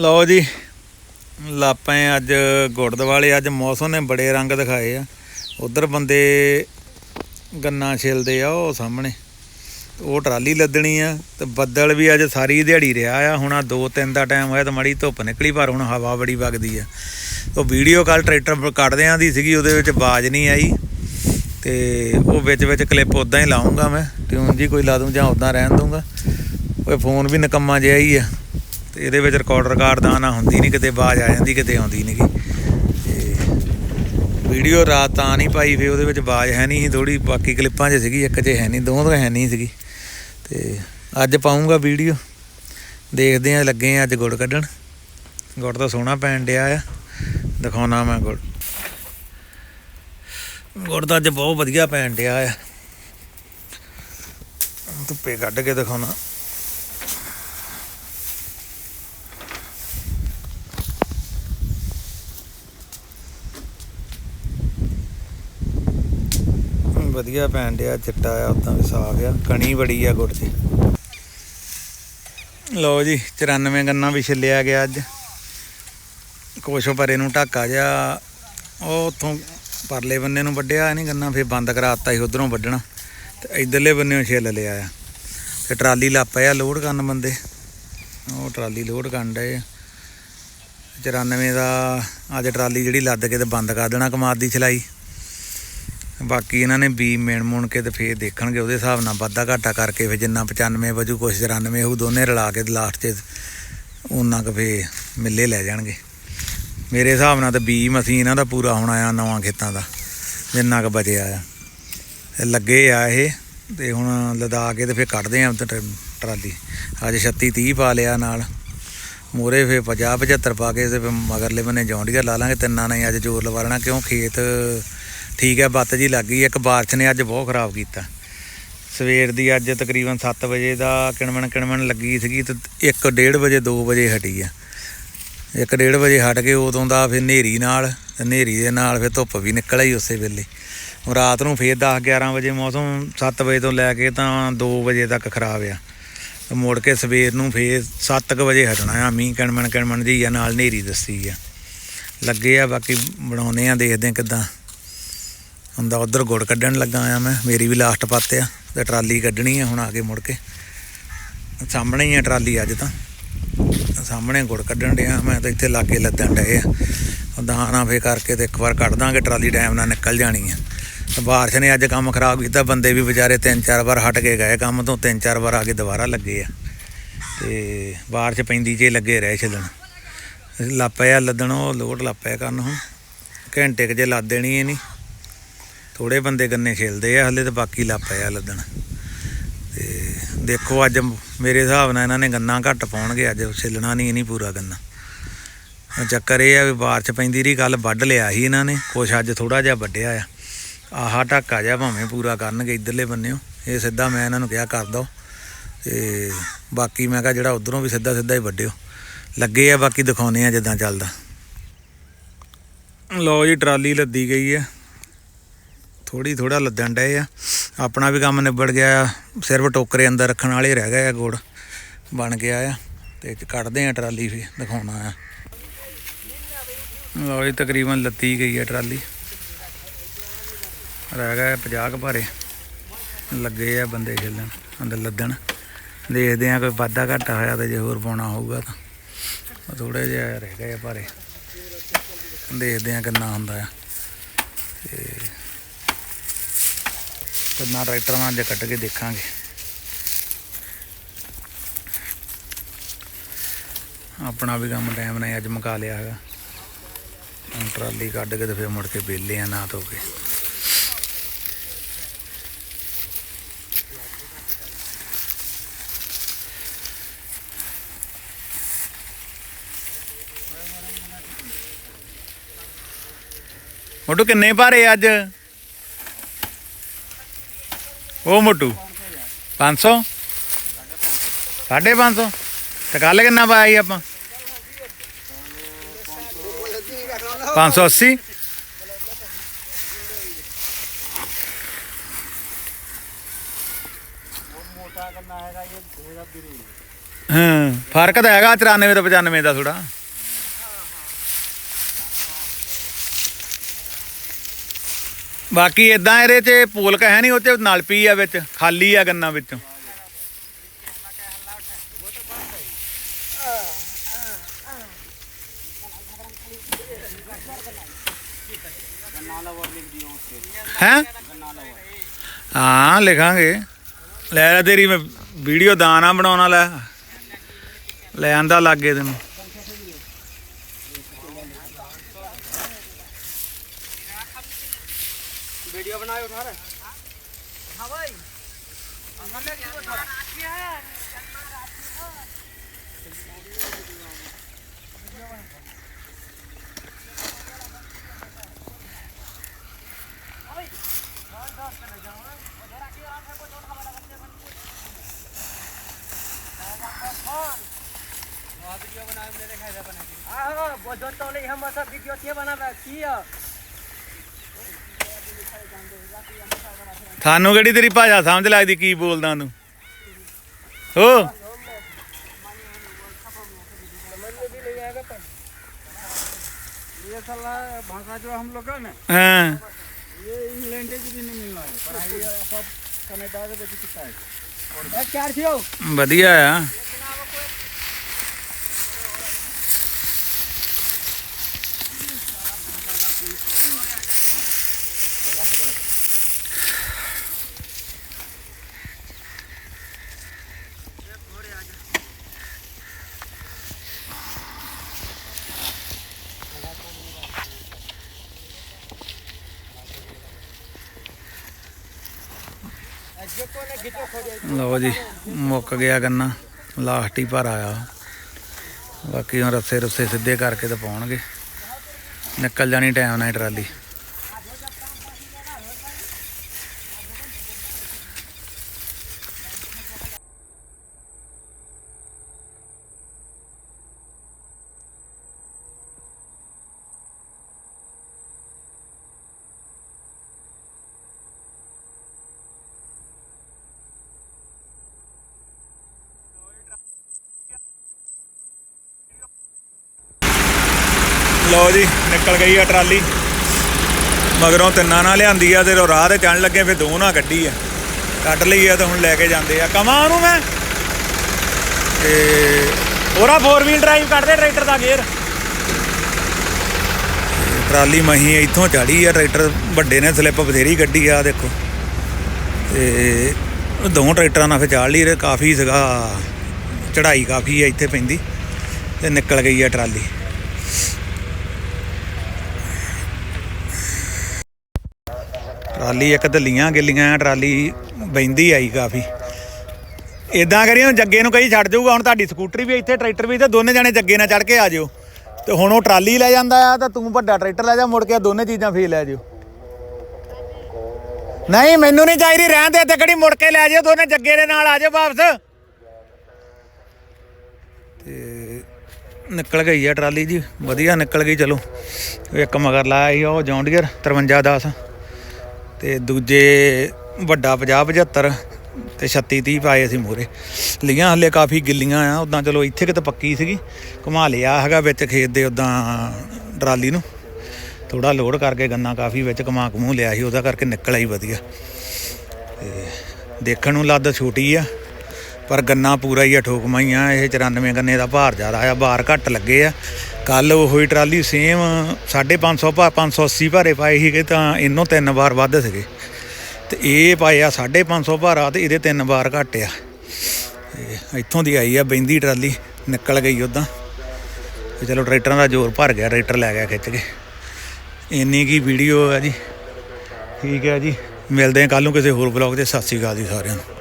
ਲਓ ਜੀ ਲਾਪੇ ਅੱਜ ਗੁਰਦੁਆਰੇ, ਅੱਜ ਮੌਸਮ ਨੇ ਬੜੇ ਰੰਗ ਦਿਖਾਏ ਆ। ਉਧਰ ਬੰਦੇ ਗੰਨਾ ਛਿਲਦੇ ਆ ਉਹ ਸਾਹਮਣੇ। ਉਹ ਟਰਾਲੀ ਲੱਦਣੀ ਆ ਤੇ ਬੱਦਲ ਵੀ ਅੱਜ ਸਾਰੀ ਦਿਹਾੜੀ ਰਿਹਾ ਆ। ਹੁਣ ਆ 2-3 ਦਾ ਟਾਈਮ ਹੋਇਆ ਤੇ ਮੜੀ ਧੁੱਪ ਨਿਕਲੀ, ਪਰ ਹੁਣ ਹਵਾ ਬੜੀ ਵਗਦੀ ਆ। ਉਹ ਵੀਡੀਓ ਕੱਲ ਟਰੈਕਟਰ ਕੱਢਦਿਆਂ ਦੀ ਸੀਗੀ, ਉਹਦੇ ਵਿੱਚ ਆਵਾਜ਼ ਨਹੀਂ ਆਈ। ਤੇ ਉਹ ਵਿੱਚ ਵਿੱਚ ਕਲਿੱਪ ਉਦਾਂ ਹੀ ਲਾਉਂਗਾ ਮੈਂ। ਟਿਊਨ ਜੀ ਕੋਈ ਲਾ ਦੂੰ ਜਾਂ ਉਦਾਂ ਰਹਿਣ ਦੂੰਗਾ। ਉਹ ਫੋਨ ਵੀ ਨਕੰਮਾ ਜਿਹਾ ਹੀ ਆ। ਤੇ ਇਹਦੇ ਵਿੱਚ ਰਿਕਾਰਡਰ ਰਿਕਾਰਡ ਦਾ ਨਾ ਹੁੰਦੀ ਨਹੀਂ ਕਿਤੇ ਆਵਾਜ਼ ਆ ਜਾਂਦੀ, ਕਿਤੇ ਆਉਂਦੀ ਨਹੀਂਗੀ ਤੇ ਵੀਡੀਓ ਰਾਤ ਤਾਂ ਨਹੀਂ ਪਾਈ ਫੇ ਉਹਦੇ ਵਿੱਚ ਆਵਾਜ਼ ਹੈ ਨਹੀਂ ਸੀ ਥੋੜੀ ਬਾਕੀ ਕਲਿੱਪਾਂ 'ਚ ਸੀਗੀ, ਇੱਕ 'ਚ ਹੈ ਨਹੀਂ ਦੋਵਾਂ 'ਚ ਹੈ ਨਹੀਂ ਸੀਗੀ। ਤੇ ਅੱਜ ਪਾਉਂਗਾ ਵੀਡੀਓ ਦੇਖਦੇ ਆ ਲੱਗੇ ਆ ਅੱਜ ਗੁੜ ਕੱਢਣ। ਗੁੜ ਤਾਂ ਸੋਹਣਾ ਪੈਣ ਡਿਆ ਆ। ਦਿਖਾਉਣਾ ਮੈਂ ਗੁੜ। ਗੁੜ ਤਾਂ ਅੱਜ ਬਹੁਤ ਵਧੀਆ ਪੈਣ ਡਿਆ ਆ। ਧੁੱਪੇ ਕੱਢ ਕੇ ਦਿਖਾਉਣਾ। ਵਧੀਆ ਪੈਣ ਡਿਆ, ਚਿੱਟਾ ਆ, ਉਦਾਂ ਵੀ ਸਾਫ਼ ਆ, ਕਣੀ ਬੜੀ ਆ ਗੁੜ 'ਚ ਲਓ ਜੀ 94 ਗੰਨਾ ਵੀ ਛਿੱਲਿਆ ਗਿਆ ਅੱਜ। ਕੁਛ ਪਰੇ ਨੂੰ ਢਾਕਾ ਜਾ ਉਹ ਉਥੋਂ ਪਰਲੇ ਬੰਨੇ ਨੂੰ ਵੱਢਿਆ ਨਹੀਂ ਗੰਨਾ ਫੇਰ ਬੰਦ ਕਰਾਤਾ ਸੀ, ਉਧਰੋਂ ਵੱਢਣਾ। ਤੇ ਇਧਰਲੇ ਬੰਨੇੋਂ ਛਿੱਲ ਲਿਆ ਆ। ਤੇ ਟਰਾਲੀ ਲੱਪੇ ਆ ਲੋਡ ਕਰਨ ਬੰਦੇ। ਉਹ ਟਰਾਲੀ ਲੋਡ ਕਰਨ ਡਏ ਆ। 94 ਦਾ, ਅੱਜ ਟਰਾਲੀ ਜਿਹੜੀ ਲੱਦ ਕੇ ਤੇ ਬੰਦ ਕਰ ਦੇਣਾ, ਕਮਾਦ ਦੀ ਛਲਾਈ ਬਾਕੀ ਇਹਨਾਂ ਨੇ ਬੀ ਮੇਣ ਮੁਣ ਕੇ ਤੇ ਫੇਰ ਦੇਖਣਗੇ, ਉਹਦੇ ਹਿਸਾਬ ਨਾਲ ਵਾਧਾ ਘਾਟਾ ਕਰਕੇ ਫੇਰ ਜਿੰਨਾ 95 ਵਜੂ ਕੁਛ 94 ਉਹ ਦੋਨੇ ਰਲਾ ਕੇ ਲਾਸਟ 'ਚ ਉਹਨਾਂ ਕੁ ਫੇ ਮਿੱਲੇ ਲੈ ਜਾਣਗੇ। ਮੇਰੇ ਹਿਸਾਬ ਨਾਲ ਤਾਂ ਬੀ ਮਸੀਂ ਇਹਨਾਂ ਦਾ ਪੂਰਾ ਹੋਣਾ ਆ ਨਵਾਂ ਖੇਤਾਂ ਦਾ, ਜਿੰਨਾ ਕੁ ਬਚਿਆ ਆ। ਲੱਗੇ ਆ ਇਹ, ਤੇ ਹੁਣ ਲਦਾ ਕੇ ਤੇ ਫੇਰ ਕੱਢਦੇ ਆ ਤੇ ਟਰਾਲੀ। ਅੱਜ 36 30 ਪਾ ਲਿਆ ਨਾਲ। ਮੂਰੇ ਫੇ 50 75 ਪਾ ਕੇ ਤੇ ਫਿਰ ਮਗਰਲੇ ਬੰਨੇ ਜੌਂਡੀਆਂ ਲਾ ਲਾਂਗੇ, ਤਿੰਨਾਂ ਨੇ ਅੱਜ ਜ਼ੋਰ ਲਵਾਰਨਾ ਕਿਉਂ ਖੇਤ ਠੀਕ ਹੈ, ਬੱਤ ਜੀ ਲੱਗ ਗਈ, ਇੱਕ ਬਾਰਿਸ਼ ਨੇ ਅੱਜ ਬਹੁਤ ਖਰਾਬ ਕੀਤਾ। ਸਵੇਰ ਦੀ ਅੱਜ ਤਕਰੀਬਨ 7 ਵਜੇ ਦਾ ਕਿਣਮਣ ਕਿਣਮਣ ਲੱਗੀ ਸੀਗੀ ਤੇ 1:30 ਵਜੇ 2 ਵਜੇ ਹਟੀ ਆ। 1:30 ਵਜੇ ਹਟ ਕੇ ਉਦੋਂ ਦਾ ਫਿਰ ਹਨੇਰੀ ਨਾਲ ਹਨੇਰੀ ਦੇ ਨਾਲ ਫਿਰ ਧੁੱਪ ਵੀ ਨਿਕਲ ਆਈ ਉਸੇ ਵੇਲੇ। ਰਾਤ ਨੂੰ ਫੇਰ 10 11 ਵਜੇ ਮੌਸਮ 7 ਵਜੇ ਤੋਂ ਲੈ ਕੇ ਤਾਂ 2 ਵਜੇ ਤੱਕ ਖਰਾਬ ਆ। ਮੁੜ ਕੇ ਸਵੇਰ ਨੂੰ ਫੇਰ 7:00 ਵਜੇ ਹਟਣਾ ਆ, ਮੀਂਹ ਕਿਣਮਣ ਕਿਣਮਣ ਜੀ ਆ, ਨਾਲ ਹਨੇਰੀ ਦੱਸੀ ਆ। ਲੱਗੇ ਆ, ਬਾਕੀ ਬਣਾਉਨੇ ਆ, ਦੇਖਦੇ ਆ ਕਿਦਾਂ। ਹੁੰਦਾ ਉਧਰ ਗੁੜ ਕੱਢਣ ਲੱਗਾ ਆ ਮੈਂ, ਮੇਰੀ ਵੀ ਲਾਸਟ ਪੱਤ ਆ ਤੇ ਟਰਾਲੀ ਕੱਢਣੀ ਆ ਹੁਣ ਆ ਕੇ ਮੁੜ ਕੇ। ਸਾਹਮਣੇ ਹੀ ਆ ਟਰਾਲੀ ਅੱਜ ਤਾਂ। ਸਾਹਮਣੇ ਗੁੜ ਕੱਢਣ ਡਿਆ, ਮੈਂ ਤਾਂ ਇੱਥੇ ਲਾਗੇ ਲੱਦਣ ਡਏ ਆ। ਦਾਣਾ ਫੇ ਕਰਕੇ ਤੇ ਇੱਕ ਵਾਰ ਕੱਢ ਦਾਂਗੇ, ਟਰਾਲੀ ਟਾਈਮ ਨਾਲ ਨਿਕਲ ਜਾਣੀ ਆ। ਤੇ ਬਾਰਿਸ਼ ਨੇ ਅੱਜ ਕੰਮ ਖਰਾਬ ਕੀਤਾ, ਬੰਦੇ ਵੀ ਵਿਚਾਰੇ ਤਿੰਨ ਚਾਰ ਵਾਰ ਹਟ ਕੇ ਗਏ ਕੰਮ ਤੋਂ, ਤਿੰਨ ਚਾਰ ਵਾਰ ਆ ਕੇ ਦੁਬਾਰਾ ਲੱਗੇ ਆ। ਤੇ ਬਾਰਿਸ਼ ਪੈਂਦੀ ਜੇ ਲੱਗੇ ਰਹਿ ਛੱਲਣ। ਲਾਪਿਆ ਲੱਦਣ, ਉਹ ਲੋਡ ਲਾਪਿਆ ਕਰਨ ਹੁਣ। ਘੰਟੇ ਕੁ ਜੇ ਲੱਦ ਦੇਣੀ ਇਹ ਨਹੀਂ ਥੋੜੇ ਬੰਦੇ ਗੰਨੇ ਛਿਲਦੇ ਆ, ਹਲੇ ਤਾਂ ਬਾਕੀ ਲਾਪਿਆ ਲੱਦਣ। ਤੇ ਦੇਖੋ ਅੱਜ ਮੇਰੇ ਹਿਸਾਬ ਨਾਲ ਇਹਨਾਂ ਨੇ ਗੰਨਾ ਘੱਟ ਪਾਉਣਗੇ, ਅੱਜ ਛਿੱਲਣਾ ਨਹੀਂ ਨਹੀਂ ਪੂਰਾ ਗੰਨਾ। ਚੱਕਰ ਇਹ ਆ ਵੀ ਬਾਰਿਸ਼ ਪੈਂਦੀ ਰਹੀ ਕੱਲ ਵੱਢ ਲਿਆ ਸੀ ਇਹਨਾਂ ਨੇ, ਕੁਛ ਅੱਜ ਥੋੜਾ ਜਿਹਾ ਵੱਢਿਆ ਆ। ਆਹਾ ਢਾਕਾ ਜਿਹਾ ਭਾਵੇਂ ਪੂਰਾ ਕਰਨਗੇ ਇਧਰਲੇ ਬੰਨਿਓ, ਇਹ ਸਿੱਧਾ ਮੈਂ ਇਹਨਾਂ ਨੂੰ ਕਿਹਾ ਕਰ ਦੋ। ਤੇ ਬਾਕੀ ਮੈਂ ਕਿਹਾ ਜਿਹੜਾ ਉਧਰੋਂ ਵੀ ਸਿੱਧਾ ਸਿੱਧਾ ਹੀ ਵੱਢਿਓ। ਲੱਗੇ ਆ, ਬਾਕੀ ਦਿਖਾਉਨੇ ਆ ਜਿੱਦਾਂ ਚੱਲਦਾ। ਲਓ ਜੀ, ਟਰਾਲੀ ਲੱਦੀ ਗਈ ਆ। ਥੋੜੀ ਥੋੜਾ ਲੱਦਣ ਡਏ ਆ। ਆਪਣਾ ਵੀ ਕੰਮ ਨਿਬੜ ਗਿਆ ਆ ਸਿਰਫ ਟੋਕਰੇ ਅੰਦਰ ਰੱਖਣ ਵਾਲੇ ਰਹਿ ਗਏ ਆ ਗੁੜ। ਬਣ ਗਿਆ ਆ, ਤੇ ਕੱਢਦੇ ਆ ਟਰਾਲੀ ਫੇ ਦਿਖਾਉਣਾ ਆ। ਲਓ ਜੀ, ਤਕਰੀਬਨ ਲੱਤੀ ਗਈ ਆ ਟਰਾਲੀ। ਰਹਿ ਗਏ 50 ਕੁ ਭਾਰੇ। ਲੱਗੇ ਆ ਬੰਦੇ ਖੇਲਣ, ਅੰਦਰ ਲੱਦਣ। ਦੇਖਦੇ ਆ ਕੋਈ ਵਾਧਾ ਘਾਟਾ ਹੋਇਆ ਤੇ ਜੇ ਹੋਰ ਪਾਉਣਾ ਹੋਊਗਾ ਤਾਂ। ਥੋੜੇ ਜਿਹਾ ਰਹਿ ਗਏ ਆ ਭਾਰੇ। ਦੇਖਦੇ ਆ ਕਿੰਨਾ ਹੁੰਦਾ ਆ। ਤੇ ਕਿੰਨਾ ਟਰੈਕਟਰ ਨਾਲ ਜੇ ਕੱਢ ਕੇ ਦੇਖਾਂਗੇ। ਆਪਣਾ ਵੀ ਕੰਮ ਟਾਈਮ ਨਾਲ ਅੱਜ ਮੁਕਾ ਲਿਆ ਹੈਗਾ। ਹੁਣ ਟਰਾਲੀ ਕੱਢ ਕੇ ਤੇ ਫਿਰ ਮੁੜ ਕੇ ਵਿਹਲੇ ਆ ਨਾ ਧੋ ਕੇ। ਮੋਟੂ, ਕਿੰਨੇ ਭਾਰੇ ਅੱਜ? ਉਹ ਮੋਟੂ 500 550 ਤੇ ਕੱਲ ਕਿੰਨਾ ਪਾਇਆ ਸੀ ਆਪਾਂ? 580 ਮੋਟਾ ਕਰਨਾ ਹੈਗਾ ਹਾਂ, ਫ਼ਰਕ ਤਾਂ ਹੈਗਾ 94 ਤੋਂ 95 ਦਾ ਥੋੜਾ ਬਾਕੀ ਇਦਾਂ ਇਹਦੇ 'ਚ ਪੋਲਕ ਹੈ ਨਹੀਂ ਉਹ 'ਚ ਨਲਪੀ ਆ ਵਿੱਚ, ਖਾਲੀ ਆ ਗੰਨਾ ਵਿੱਚੋਂ। ਹੈ? ਹਾਂ, ਲਿਖਾਂਗੇ। ਲੈ ਲੈ ਤੇਰੀ ਮੈਂ ਵੀਡੀਓ ਦਾਣਾ ਬਣਾਉਣਾ ਲੈ ਲੈ ਆਂਦਾ ਲੱਗੇ ਤੈਨੂੰ। वीडियो बनाए उठा रहे हाँ भाई हाँ बोझो तो नहीं हम सब वीडियो थे बना किया ਤੁਹਾਨੂੰ ਕਿਹੜੀ ਤੇਰੀ ਭਾਸ਼ਾ ਸਮਝ ਲੱਗਦੀ ਕੀ ਬੋਲਦਾ ਤੂੰ ਹੋ ये साला भाषा जो हम लोग का ना ਹਾਂ ये इंग्लैंड की भी नहीं मिलना है पर ये सब कनाडा के बच्चे कितना है क्या थियो ਵਧੀਆ ਆ ਲਓ ਜੀ, ਮੁੱਕ ਗਿਆ ਗੰਨਾ। ਲਾਸਟ ਹੀ ਭਰ ਆਇਆ ਬਾਕੀ ਹੁਣ ਰੱਸੇ ਰੁੱਸੇ ਸਿੱਧੇ ਕਰਕੇ ਤਾਂ ਪਾਉਣਗੇ। ਨਿਕਲ ਜਾਣੀ ਟਾਈਮ ਨਾਲ ਟਰਾਲੀ ਲਓ ਜੀ, ਨਿਕਲ ਗਈ ਆ ਟਰਾਲੀ। ਮਗਰੋਂ ਤਿੰਨਾਂ ਨਾਲ ਲਿਆਂਦੀ ਆ ਤੇ ਉਹ ਰਾਹ ਤੇ ਚੜਨ ਲੱਗੇ, ਫਿਰ ਦੋ ਨਾਲ ਕੱਢੀ ਆ। ਕੱਢ ਲਈ ਆ ਤਾਂ ਹੁਣ ਲੈ ਕੇ ਜਾਂਦੇ ਆ। ਕਮਾਂ ਉਹਨੂੰ ਮੈਂ। ਤੇ ਉਹਰਾ 4 ਵੀਲ ਡਰਾਈਵ ਕੱਢਦੇ ਟਰੈਕਟਰ ਦਾ ਗੇਅਰ। ਟਰਾਲੀ ਮਹੀ ਇੱਥੋਂ ਚੜੀ ਆ, ਟਰੈਕਟਰ ਵੱਡੇ ਨੇ, ਸਲਿੱਪ ਬਥੇਰੀ ਕੱਢੀ ਆ ਦੇਖੋ। ਤੇ ਦੋ ਟਰੈਕਟਰਾਂ ਨਾਲ ਫਿਰ ਚਾੜ ਲਈ ਰੇ ਕਾਫੀ ਸੀਗਾ ਚੜਾਈ ਕਾਫੀ ਆ ਇੱਥੇ ਪੈਂਦੀ। ਤੇ ਨਿਕਲ ਗਈ ਆ ਟਰਾਲੀ। ਟਰਾਲੀ ਇੱਕ ਦਲੀਆਂ ਗਿੱਲੀਆਂ ਟਰਾਲੀ ਬੈਂਦੀ ਆਈ ਕਾਫੀ। ਇਦਾਂ ਕਰੀ ਹੁਣ ਜੱਗੇ ਨੂੰ ਕਹੀ ਛੱਡ ਜਾਊਗਾ, ਹੁਣ ਤੁਹਾਡੀ ਸਕੂਟਰੀ ਵੀ ਇੱਥੇ, ਟਰੈਕਟਰ ਵੀ ਤੇ ਦੋਨੇ ਜਾਣੇ ਜੱਗੇ ਨਾਲ ਚੜ ਕੇ ਆ ਜਿਓ। ਤੇ ਹੁਣ ਉਹ ਟਰਾਲੀ ਲੈ ਜਾਂਦਾ ਆ ਤਾਂ ਤੂੰ ਵੱਡਾ ਟਰੈਕਟਰ ਲੈ ਜਾ, ਮੁੜ ਕੇ ਦੋਨੇ ਚੀਜ਼ਾਂ ਫੇਰ ਲੈ ਜਿਓ। ਨਹੀਂ, ਮੈਨੂੰ ਨਹੀਂ ਚਾਹੀਦੀ ਰਹਿਣ ਦੇ ਇੱਥੇ ਕਿਹੜੀ, ਮੁੜ ਕੇ ਲੈ ਜਿਓ, ਦੋਨੇ ਜੱਗੇ ਦੇ ਨਾਲ ਆ ਜਾਓ ਵਾਪਸ। ਤੇ ਨਿਕਲ ਗਈ ਆ ਟਰਾਲੀ ਜੀ, ਵਧੀਆ ਨਿਕਲ ਗਈ, ਚਲੋ। ਇੱਕ ਮਗਰ ਲਾਇਆ ਸੀ ਉਹ, ਜੌਂਡੀਅਰ 5310 ਤੇ ਦੂਜੇ ਵੱਡਾ 50 75 ਤੇ 36 30 ਪਾਏ ਅਸੀਂ ਮੂਰੇ ਲੀਆਂ ਹਲੇ ਕਾਫੀ ਗਿੱਲੀਆਂ ਆ ਉਦਾਂ ਚਲੋ ਇੱਥੇ ਕਿਤੇ ਪੱਕੀ ਸੀਗੀ। ਘੁਮਾ ਲਿਆ ਹੈਗਾ ਵਿੱਚ ਖੇਤ ਦੇ ਉਦਾਂ ਟਰਾਲੀ ਨੂੰ। ਥੋੜਾ ਲੋਡ ਕਰਕੇ ਗੰਨਾ ਕਾਫੀ ਵਿੱਚ ਘੁਮਾ ਘਮੂ ਲਿਆ ਸੀ, ਉਹਦਾ ਕਰਕੇ ਨਿਕਲ ਆਈ ਵਧੀਆ। ਤੇ ਦੇਖਣ ਨੂੰ ਲੱਦ ਛੋਟੀ ਆ, ਪਰ ਗੰਨਾ ਪੂਰਾ ਹੀ ਆ ਠੋਕਮਾ ਆ, ਇਹ 94 ਗੰਨੇ ਦਾ ਭਾਰ ਜ਼ਿਆਦਾ ਆ ਬਾਹਰ ਘੱਟ ਲੱਗੇ ਆ। ਕੱਲ ਉਹੀ ਟਰਾਲੀ ਸੇਮ 550 ਭਾ 580 ਭਾਰੇ ਪਾਏ ਸੀਗੇ ਤਾਂ ਇਹਨੋਂ ਤਿੰਨ ਵਾਰ ਵੱਧ ਸੀਗੇ। ਤੇ ਇਹ ਪਾਏ ਆ 550 ਭਾਰਾ ਤੇ ਇਹਦੇ ਤਿੰਨ ਵਾਰ ਘੱਟ ਆ। ਇੱਥੋਂ ਦੀ ਆਈ ਆ ਬੈਂਦੀ ਟਰਾਲੀ, ਨਿਕਲ ਗਈ ਉਦਾਂ ਤੇ ਚਲੋ ਟਰੈਕਟਰਾਂ ਦਾ ਜ਼ੋਰ ਭਰ ਗਿਆ, ਟਰੈਕਟਰ ਲੈ ਗਿਆ ਖਿੱਚ ਕੇ। ਇੰਨੀ ਕੀ ਵੀਡੀਓ ਆ ਜੀ। ਠੀਕ ਹੈ ਜੀ। ਮਿਲਦੇ ਆ ਕੱਲ ਨੂੰ ਕਿਸੇ ਹੋਰ ਬਲੌਗ ਤੇ। ਸਤਿ ਸ਼੍ਰੀ ਅਕਾਲ ਜੀ ਸਾਰਿਆਂ ਨੂੰ।